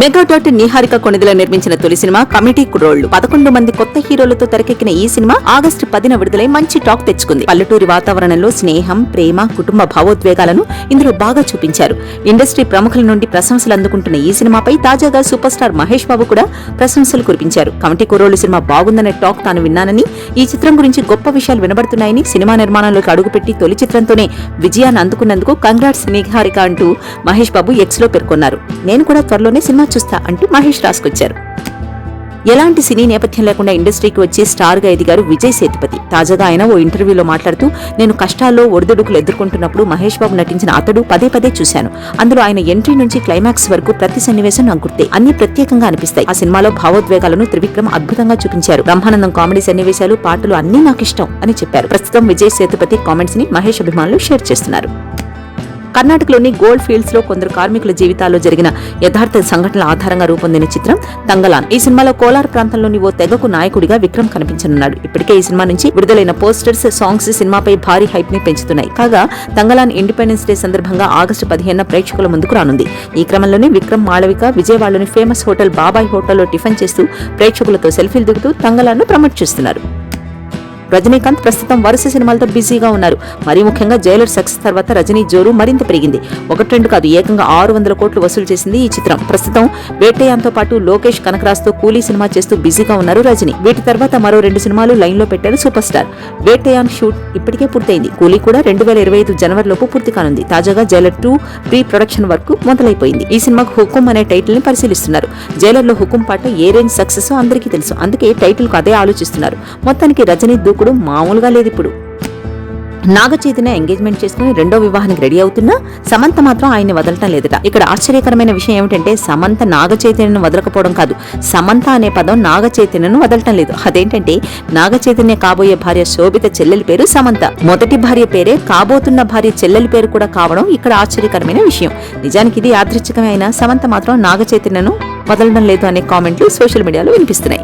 మెగాడాట్ నిహారిక కొనిదల నిర్మించిన తొలి cinema committee కుర్రోళ్ళు పదకొండు మంది కొత్త హీరోలతో తెరకెక్కిన ఈ సినిమా ఆగస్టు పదిన విడుదలై మంచి టాక్ తెచ్చుకుంది. పల్లెటూరి వాతావరణంలో స్నేహం ప్రేమ కుటుంబ భావోద్వేగాలను ఇందులో బాగా చూపించారు. ఇండస్ట్రీ ప్రముఖుల నుండి ప్రశంసలు అందుకుంటున్న ఈ సినిమాపై తాజాగా సూపర్ స్టార్ మహేష్ బాబు కూడా ప్రశంసలు కురిపించారు. కమిటీ కుర్రోళ్ళు సినిమా బాగుందనే టాక్ తాను విన్నానని ఈ చిత్రం గురించి గొప్ప విషయాలు వినబడుతున్నాయని సినిమా నిర్మాణంలోకి అడుగుపెట్టి తొలి చిత్రంతోనే విజయాన్ని అందుకున్నందుకు కంగ్రాట్స్ నిహారిక అంటూ మహేష్ బాబు ఎక్స్లో పేర్కొన్నారు. నేను కూడా త్వరలోనే సినిమా చూస్తా అంటూ మహేష్ రాసుకొచ్చారు. ఎలాంటి సినీ నేపథ్యం లేకుండా ఇండస్ట్రీకి వచ్చి స్టార్గా ఎదిగారు విజయ్ సేతుపతి. తాజాగా ఆయన ఓ ఇంటర్వ్యూలో మాట్లాడుతూ నేను కష్టాల్లో ఒడిదుడుకులు ఎదుర్కొంటున్నప్పుడు మహేష్ బాబు నటించిన అతడు పదే పదే చూశాను. అందులో ఆయన ఎంట్రీ నుంచి క్లైమాక్స్ వరకు ప్రతి సన్నివేశం నాకు గుర్తే. అన్ని ప్రత్యేకంగా అనిపిస్తాయి. ఆ సినిమాలో భావోద్వేగాలను త్రివిక్రమ్ అద్భుతంగా చూపించారు. బ్రహ్మానందం కామెడీ సన్నివేశాలు పాటలు అన్నీ నాకు ఇష్టం అని చెప్పారు. ప్రస్తుతం విజయ్ సేతుపతి కామెంట్స్ని మహేష్ అభిమానులు షేర్ చేస్తున్నారు. కర్ణాటకలోని గోల్డ్ ఫీల్డ్స్లో కొందరు కార్మికుల జీవితాల్లో జరిగిన యథార్థ సంఘటనల ఆధారంగా రూపొందిన చిత్రం తంగలాన్ ఈ సినిమాలో కోలార్ ప్రాంతంలోని ఓ తెగకు నాయకుడిగా విక్రమ్ కనిపించనున్నాడు. ఇప్పటికే ఈ సినిమా నుంచి విడుదలైన పోస్టర్స్ సాంగ్స్ సినిమాపై భారీ హైప్ని పెంచుతున్నాయి. కాగా తంగలాన్ ఇండిపెండెన్స్ డే సందర్భంగా ఆగస్టు పదిహేను ప్రేక్షకుల ముందుకు రానుంది. ఈ క్రమంలోనే విక్రమ్ మాళవిక విజయవాడలోని ఫేమస్ హోటల్ బాబాయ్ హోటల్లో టిఫిన్ చేస్తూ ప్రేక్షకులతో సెల్ఫీలు దిగుతూ తంగలాన్ను ప్రమోట్ చేస్తున్నారు. రజనీకాంత్ ప్రస్తుతం వరుస సినిమాలతో బిజీగా ఉన్నారు. మరీ ముఖ్యంగా జైలర్ సక్సెస్ తర్వాత రజనీ జోరు మరింత పెరిగింది. ఒకటి రెండు కాదు ఏకంగా ఆరు వందల కోట్లు వసూలు చేసింది ఈ చిత్రం. ప్రస్తుతం వేటయాన్తో పాటు లోకేష్ కనకరాజ్తో కూలీ సినిమా చేస్తూ బిజీగా ఉన్నారు రజనీ. వీటి తర్వాత మరో రెండు సినిమాలు లైన్లో పెట్టారు సూపర్ స్టార్. వేటయాన్ షూట్ ఇప్పటికే పూర్తయింది. కూలీ కూడా రెండు వేల ఇరవై ఐదు జనవరిలోపు పూర్తి కానుంది. తాజాగా Jailer two pre production work మొదలైపోయింది. ఈ సినిమాకు హుకుం అనే టైటిల్ని పరిశీలిస్తున్నారు. జైలర్లో హుకుం పాట ఏ రేంజ్ సక్సెస్ అందరికీ తెలుసు. అందుకే టైటిల్కు అదే ఆలోచిస్తున్నారు. మొత్తానికి రజనీ ఇప్పుడు మామూలుగా లేదు ఇప్పుడు. నాగచైతన్య ఎంగేజ్మెంట్ చేసుకుని రెండో వివాహానికి రెడీ అవుతున్నా సమంత మాత్రం ఆయన్ని వదలటం లేదట. ఇక్కడ ఆశ్చర్యకరమైన విషయం ఏమిటంటే సమంత నాగచైతన్యను వదలకపోవడం కాదు. సమంత అనే పదం నాగచైతన్యను వదలటం లేదు. అదేంటంటే నాగచైతన్య కాబోయే భార్య శోభిత చెల్లెలి పేరు సమంత. మొదటి భార్య పేరే కాబోతున్న భార్య చెల్లెలి పేరు కూడా కావడం ఇక్కడ ఆశ్చర్యకరమైన విషయం. నిజానికి ఇది యాదృచ్ఛికమైన సమంత మాత్రం నాగచైతన్యను వదలడం లేదు అనే కామెంట్లు సోషల్ మీడియాలో వినిపిస్తున్నాయి.